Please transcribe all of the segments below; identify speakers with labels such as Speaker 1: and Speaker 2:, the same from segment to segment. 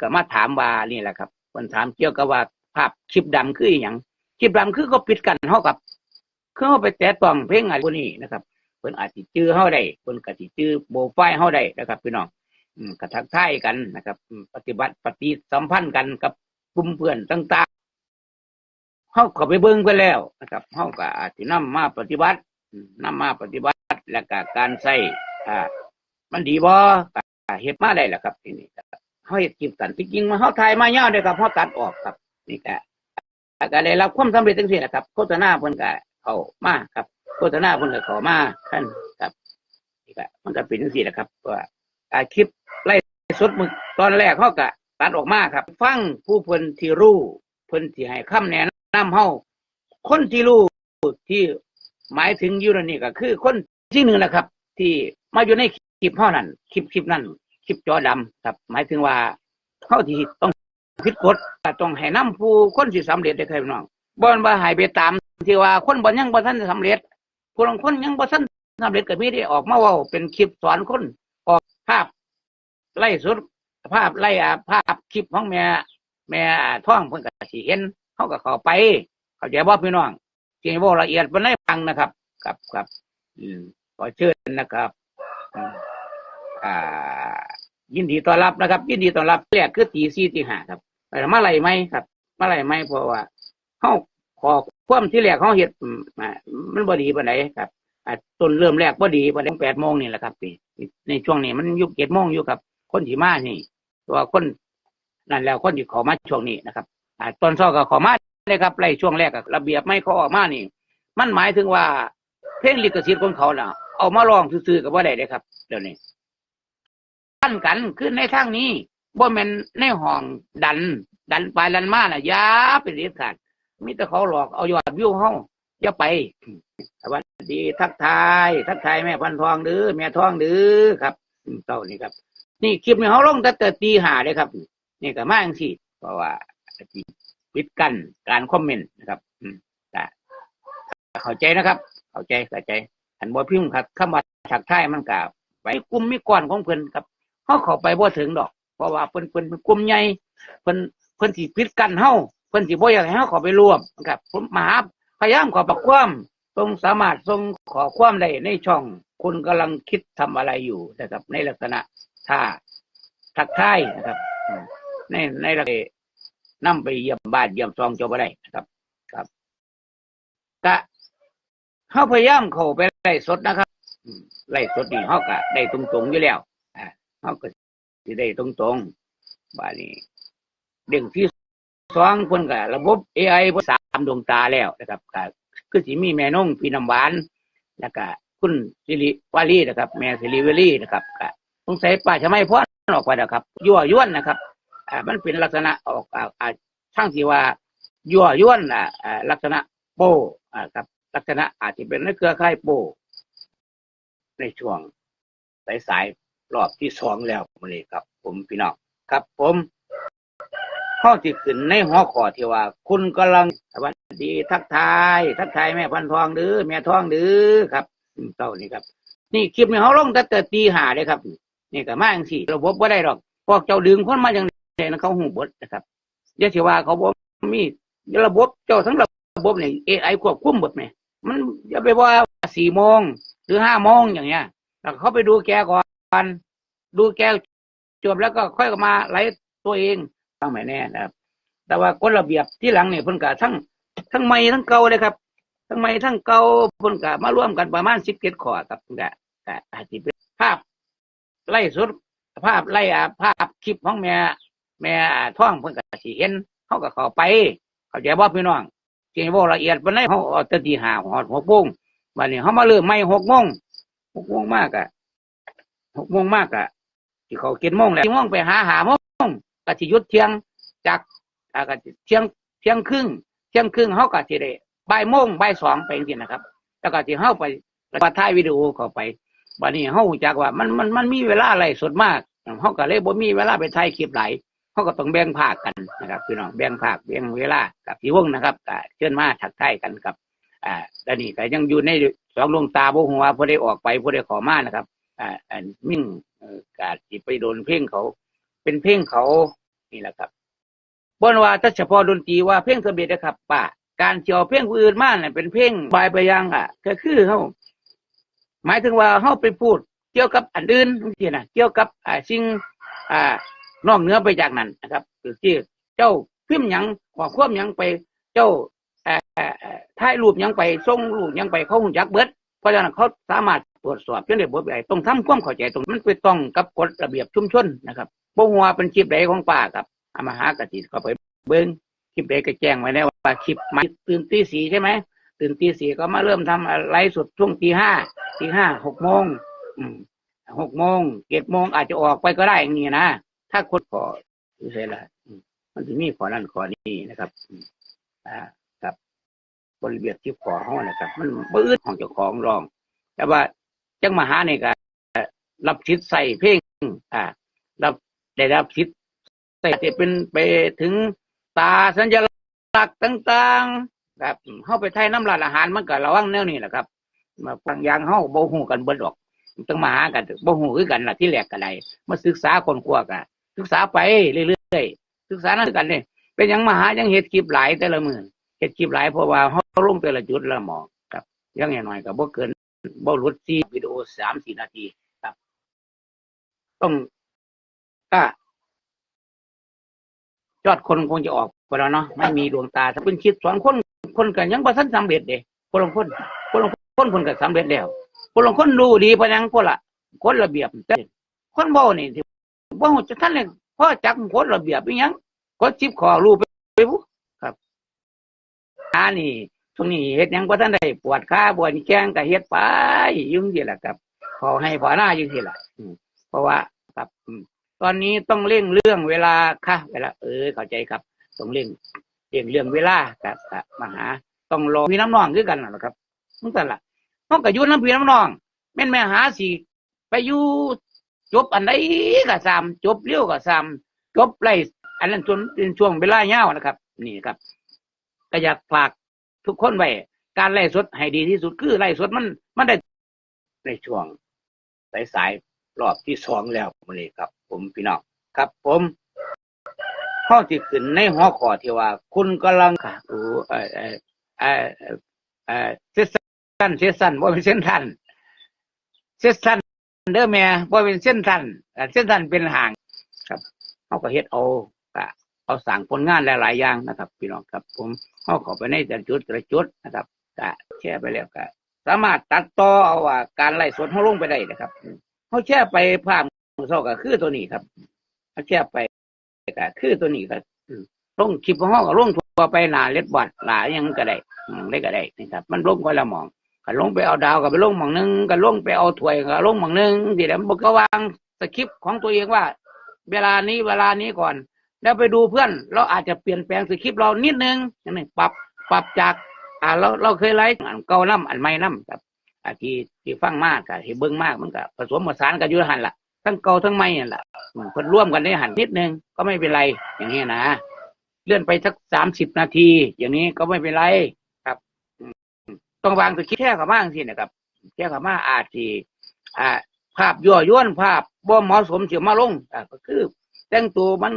Speaker 1: ก็มาถามว่านี่แหละครับเพิ่นถามเกี่ยวกับว่าภาพคลิปดำคืออหยังคลิปดำคือก็ปิดกันเฮากับคือเฮาไปแตะต้องเพลงอะไรพวกนี้นะครับเพิ่นอาจสิจื้อเฮาได้เพิ่นก็สิจื้อโปรไฟล์เฮาได้นะครับพี่น้องอืมก็ทักทายกันนะครับ ปฏิบัติปฏิสัมพันธ์กันกับกลุ่มเพื่อนต่างๆเฮาก็ไปเบิ่งไปแล้วนะครับเฮาก็อาจสินำมาปฏิบัติอืมนำมาปฏิบัติ และก็การใช้อ่ามันดีบ่เฮ็ดมาได้แหละครับทีนี้ เฮาเฮ็ดคลิปกันที่จริงมันเฮาถ่ายมายาเด้อครับเฮาตัดออกครับนี่ก็ก็ได้รับความสำเร็จจังซี่แหละครับโฆษณาเพิ่นก็เข้ามาครับโฆษณาเพิ่นก็ข้ามาคั่นครับนี่ก็มันก็เป็นจังซี่แหละครับว่าอ่าคลิปไล่สดมึกตอนแรกเฮาก็ตัดออกมาครับ ฟังผู้เพิ่นที่รู้เพิ่นสิให้คำแนะนำเฮาคนที่รู้ที่หมายถึงยู่นั่นนี่ก็คือคนที่หนึ่งแหละครับ ที่มาอยู่ในคลิปเฮานั่นคลิปคลิปนั้น ลิปจอดำครับ หมายถึงว่าเฮาที่ต้องผิดกฎก็ต้องให้นํผู้คนสิสำเร็จได้ครับน้องบ่นว่าให้ไปตามที่ว่าคนบ่ยังบ่ทันสำเร็จผู้บางคนยังบ่ทันสำเร็จก็มีได้ออกมาว้าเป็นคลิปสอนคนออกภาพไล่สุดภาพไล่อาภาพคลิปของแม่แม่ท้องเพิ่นก็สิเห็นเฮาก็เข้าไปเข้าใจบ่พี่น้องสิให้บ่ละเอียดปานใดฟังนะครับครับครับอืมขอเชิญนะครับอ่า ยินดีต้อนรับนะครับ ยินดีต้อนรับแรกคือตีสี่ตีห้าครับแต่มาไหลไหมครับมาไหลไหมเพราะว่าเฮาขอความที่แรกเฮาเฮ็ดมามันบ่ดีปานใดครับต้นเริ่มแรกบ่ดีปานแปดโมงนี่แหละครับนี่ในช่วงนี้มันยุคเจ็ดโมงอยู่ครับ คนที่มานี่ตัวคนนั่นแล้วคนที่ขอมาช่วงนี้นะครับอตอนเช้าก็ขอมาเลยครับไล่ช่วงแรกระเบียบไม่เขาออกมานี่ มันหมายถึงว่าเพลงลิขสิทธิ์ของเขาเน่ะเอามาร้องซื่อๆกับว่าได้เลยครับเดี๋ยวนี้ กันกันขึ้นในทางนี้บ่แม่นในห้องดัน ดันไปดันมาน่ะยาเป็นเด็ดขาดมีแต่เขาหลอกเอายอดวิวเฮาอย่าไปสวัสดีทักทาย ทักทายแม่พันทองเด้อแม่ทองเด้อครับเต้านี่ครับ นี่คลิปนี้เขาลงแต่แต่ตีหาเลยครับ นี่ก็มาจังซี่เพราะว่าปิดกั้นการคอมเมนต์นะครับอืมแต่เข้าใจนะครับ เข้าใจเข้าใจอันบ่พิมพ์ครับคำว่าทักทายมันก็ไปกลุ่มมีก้อนของเพิ่อนครับ เขาเข้าไปบ่ถึงดอก เพราะว่าเพิ่นเพิ่นเป็นกลุ่มใหญ่เพิ่นเพิ่นสิปิดกันเฮาเพิ่นสิบ่อยากให้เฮาเข้าไปร่วมครับผมมาหาพยายามขอประความตรงสามารถส่งขอความได้ในช่อง คุณกำลังคิดทำอะไรอยู่นะครับ ในลักษณะถ้าทักทายนะครับ ในในระดับนำไปเยี่ยมบ้านเยี่ยมซองเจ้าบ่ได้นะครับ ครับก็เฮาพยายามเข้าไปไล่สดนะครับไล่สดนี่เฮาก็ได้ตรงๆอยู่แล้ว เขาก็สิได้ตรงๆบาดนี้เด้งที่สองเพิ่นก็ระบบ AI เพิ่นสามดวงตาแล้วนะครับก็คือสิมีแม่นงพี่น้ำหวานแล้วก็คุณสิริวารีนะครับ แม่สิริวารีนะครับก็สงสัยป้าจะไม่พ้นออกไปนะครับ ยั่วยวนนะครับอ่ามันเป็นลักษณะออกอ่าช่างที่ว่ายั่วยวนอ่าอ่าลักษณะโปอ่าครับ ลักษณะอาจจะเป็นในเครือข่ายโปในช่วงสายๆ รอบที่สองแล้วมื้อนี้ครับ ผมพี่น้องครับ ผมข้อที่ขึ้นในหัวข้อที่ว่า คุณกำลังสวัสดีทักทาย ทักทายแม่พันทองหรือแม่ทองหรือครับเต้านี่ครับ นี่คลิปนี้เขาลงแต่แต่ตีหาเลยครับ นี่ก็มาจังสี่ระบบบ่ได้หรอกพวกเจ้าดึงคนมาอย่างไรนะเขาหูบดนะครับย่าสิว่าเขาบ่มีระบบเจ้าทั้งระบบเนี่ AI ควบคุมหมดไหมมันอย่าไปว่าสี่โมงหรือห้าโมงอย่างเงี้ยแล้วเขาไปดูแกก่อน ดูแกจบแล้วก็ค่อยมาไล่ตัวเองตั้งไม่แน่นะครับ แต่ว่ากฎระเบียบที่หลังเนี่ยเพิ่นกะทั้งทั้งใหม่ทั้งเก่าเลยครับ ทั้งใหม่ทั้งเก่าเพิ่นกะมาร่วมกันประมาณสิบเจ็ดข้อครับกะกะอาจจะเป็นภาพ ไล่สุดภาพไล่อาภาพคลิปของแม่แม่ท้องเพิ่นกะสิเห็นเขาก็เข้าไป เข้าใจบ่พี่น้องจริงบ่ละเอียดปานใดเฮาเอาแต่ตีหาหอดหกโมงวันนี้เฮามาเริ่มใหม่หกโมงหกโมงมากอะ หกโมงมากอะที่เขาเกินโมงแล้วโมงไปหาหาโมงก็สิยุดเที่ยงจากอาก็สิเที่ยงเที่ยงครึ่งเที่ยงครึ่งเขาก็สิได้บ่ายโมงบ่ายสองไปจริงๆนะครับ แล้วก็สิเฮาไปแล้วก็ถ่ายวิดีโอเข้าไปวันนี้เฮาจักว่ามันมันมันมีเวลาอะไรสดมากเฮาก็เลยบ่มีเวลาไปถ่ายคลิปไหลเฮาก็ต้องแบ่งภาคกันนะครับพี่น้องแบ่งภาคแบ่งเวลากับพี่วงนะครับเชิญมาทักทายกันกับ อ่าแล้วนี่ก็ยังอยู่ในสองดวงตาบ่ฮู้ว่าผู้ใดออกไปผู้ใดเขอมานะครับ อ่าอันมิ่งเอ่อกาสิไปโดนเพลงเขา เป็นเพลงเขานี่แหละครับบนว่าถ้าเฉพาะดนตรีว่าเพลงสำเร็จนะครับป้าการเจียวเพลงผู้อื่นมากเนี่ยเป็นเพลงบายไปยังอะ ก็คือเขาหมายถึงว่าเขาไปพูด เกี่ยวกับอันอื่นที่นะเกี่ยวกับอ่าสิ่งอ่านอกเหนือไปจากนั้นนะครับคือที่เจ้าพิมพ์ยังขอความยังไป เจ้าอ่อเอ่อเอ่อถ่ายรูปยังไปส่งรูปยังไปเขาหุ่นจักเบิดเพราะฉะนั้นเขาสามารถ ตรวจสอบเพื่อได้บทใดต้องทำความเข้าใจตรงมันไปต้องกับกฎระเบียบชุมชนนะครับบ่หัวาเป็นคลิปใดของป้าครับเอามาหากระติก็ไปเบิ้งคลิปใดก็แจ้งไว้แล้วว่าคลิปมาตื่นตีสี่ใช่ไหมตื่นตีสี่ก็มาเริ่มทำไลฟ์สดช่วงตีห้าตีห้าหกโมงหกโมงเจ็ดโมงอาจจะออกไปก็ได้อย่างนี้นะถ้าคนขอดูเสร็จละมันจะมีขอนั่นขอนี่นะครับอ่าครับบริเวณที่ขอห้องนะครับ มันบื้อของเจ้าของรอง แต่ว่า จังมาหาเนี่ยก็รับสิทธิ์ใส่เพลงอ่ารับได้รับสิทธิ์ใส่จะเป็นไปถึงตาสัญลักษณ์ต่างๆครับเข้าไปไทยน้ำร้านอาหารมันก็ระวังแนวนี้แหละครับ มาฟังยางเฮาโบ่ฮู้กันเบิดดอกต้องมาหากันบ่ฮู้คือกันล่ะที่แรกก็ไดมาศึกษาคนกลัวกันศึกษาไปเรื่อยๆศึกษานั่นกันเนี่ยเป็นยังมหายังเฮ็ดคลิปหลายแต่ละมื้อเฮ็ดคลิปหลายเพราะว่าเฮาลงแต่ละจุดละหมอครับอยังน้อยก็บ่เกิน บ่หลุดสี่วิดีโอสามสี่นาทีครับ ต้องก็ยอดคนคงจะออกไปแล้วเนาะไม่มีดวงตาถ้าเป็นคิดสอนคนคนกันยังบ่ทันสำเร็จเด้คนลงคนคนลงคนคนก็สำเร็จแล้วคนลงคนรูดีพยังคนละคนระเบียบแต่คนบ่นี่ที่บ่ฮู้จะทันเลยพ่อจักคนระเบียบอีหยังกดจิบขอรูไปไปบุครับอันนี้ ช่วงนี้เฮ็ดยังบ่ทันได้ปวดขาปวดแข้งก็เฮ็ดไปยุ่งซี่แหละครับขอให้พอหน้าอยุ่จังซี่ละเพราะว่าครับตอนนี้ต้องเร่งเรื่องเวลาค่ะเวลาเออเข้าใจครับต้องเร่งเร่งเรื่องเวลาครับมาหา ต้องรอพี่น้ำนองคือกันนะครับนั่นแต่นละต้องกับยุ่น้ำพี่น้ำนองแม่นแม่หาสิไปอยู่จบอันใดก็ซ้ำจบเร็วก็ซ้ำจบไรอันนั้นช่วงเป็นช่วงเวลายาวนะครับ นี่ครับ ก็อยากฝาก ทุกคนไว้การไล่สดให้ดีที่สุดคือไล่สดมัน มันได้ในช่วงสายๆรอบที่สองแล้วมื้อนี้ครับ ผมพี่น้องครับ ผมข้อที่ขึ้นในหัวข้อที่ว่า คุณกำลังค่ะโอ้เออเออเออเออเซสสันเซสสันว่เป็นเส้นทันเซสสันเด้อแม่ว่เป็นเส้นทันอ่เส้นทันเป็นห่าง ครับเขาก็เฮ็ดเอาก็ เอาสั่งผลงานหลาย ๆ อย่างนะครับ พี่น้องครับ ผมเขาข้าไปในแต่จุดแต่จุดนะครับก็แชร์ไปแล้วก็สามารถตัดต่อเอาว่าการไล่สดเขาลงไปได้นะครับเขาแชร์ไปภาพมือเศร้าก็คือตัวนี้ครับเขาแชร์ไปก็คือตัวนี้ครับอืมลงคลิปของเขาก็ลงทั่วไปหนาเล็ดบอดหลายอยังก็ได้อืมได้ก็ได้นะครับ มันลงก็ละหมองก็ลงไปเอาดาวก็ไปลงหมองหนึงก็ลงไปเอาถ้วยก็ลงหมองหนึงทีเดียวมันก็วางสคริปต์ของตัวเองว่า เวลานี้เวลานี้ก่อน แล้วไปดูเพื่อน เราอาจจะเปลี่ยนแปลงสคริปต์เรานิดนึงอย่างนี้ปรับปรับจาก อ่าเราเราเคยไลฟ์อันเก่าน้ำอันใหม่น้ำครับอาที่ที่ฟังมากกับที่เบิ้งมากมันก็ผสมผสานกันอยู่หันละทั้งเก่าทั้งใหม่นั่นแหละอืมเพิ่นร่วมกันในหันนิดนึงก็ไม่เป็นไรอย่างนี้นะเลื่อนไปสักสามสิบนาที อย่างนี้ก็ไม่เป็นไรครับต้องวางตัวคิดแค่กับมากสินะครับแค่กับมาอาจที่อ่า ภาพยั่วยวนภาพบ่เหมาะสมเสียมาลงอ่าก็คือ แต่งตัวมัน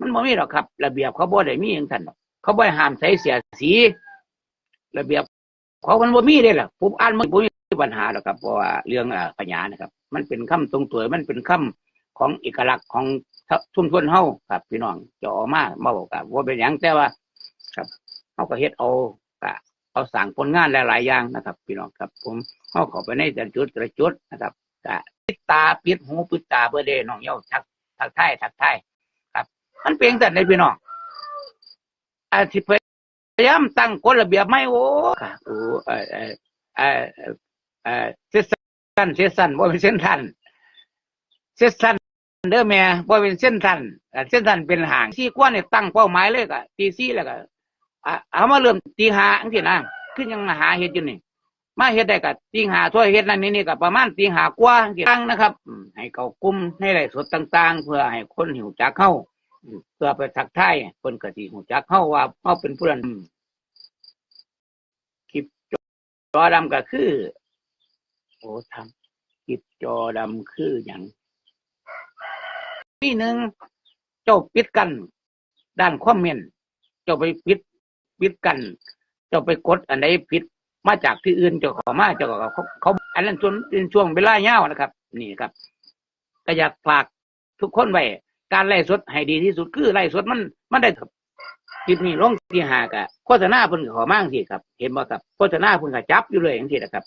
Speaker 1: มันบ่มีหรอกครับ ระเบียบเขาบ่ได้มีอย่างนั้นหรอกเขาบ่ห้ามใส่เสียสี ระเบียบเขามันบ่มีเลยล่ะผมอ่านมันบ่มีปัญหาหรอกครับเพราะว่าเรื่องอ่าปัญญานะครับ มันเป็นคำตรงตัวมันเป็นคำของเอกลักษณ์ของชุมชนเฮาครับ พี่น้องจะออกมาบ่บอกกับว่าเป็นหยังแต่ว่า ครับเฮาก็เฮ็ดเอาก็เอาสั่งผลงานหลายๆอย่างนะครับ พี่น้องครับ ผมเฮาข้าไปในแต่ละจุดแต่ละจุดนะครับก็ปิดตาปิดหูปิดตาเพื่อเด้น้องเย้าทักทักทายทักทาย มันเป็นแต่ในพี่น้องอาชีพพยายามตั้งกฎระเบียบไม่โอ้ค่ะโอ้เออเออเออเออเซสสันเซสสันว่เป็นเส้นทันเซสสันเด้อแม่ว่เป็นเส้นทันเส้นทันเป็นห่างที่กว่าเนี่ยตั้งเป้าหมายเลยก็ตีสี่แล้วก็อะเอามาเริ่มตีหาอังที่นะขึ้นยังหาเฮ็ดอยู่นี่มาเฮ็ดได้ก็ตีหาถ้วยเฮ็ดนั่นนี่นี่ก็ประมาณตีหากว่าตั้งนะครับ ให้เขากลุ่มให้ไรสดต่าง ๆ เพื่อให้คนหิวจักเข้า เพื่อไปทักทายคนกติหูจักเข้าว่าเขาเป็นผู้นั้นคลิปจอดำก็คือ โอ้ทำคลิปจอดำคืออย่างนี่หนึ่งเจ้าปิดกัน ด้านคอมเมนต์เจ้าไปปิดปิดกัน เจ้าไปกดอันใดผิดมาจากที่อื่นเจ้าเขอมาเจ้าก็เขาเขาอันนั้นช่วงเป็นช่วงเวลายาวนะครับ นี่ครับ ก็อยากฝากทุกคนไว้ การไล่สดให้ดีที่สุดคือไล่สดมันมันได้ครับคลิปนี้ลงที่หากะโฆษณาเพิ่นขอมั่งสิครับ เห็นบ่ครับโฆษณาเพิ่นก็จับอยู่เลยอย่างที่นะครับ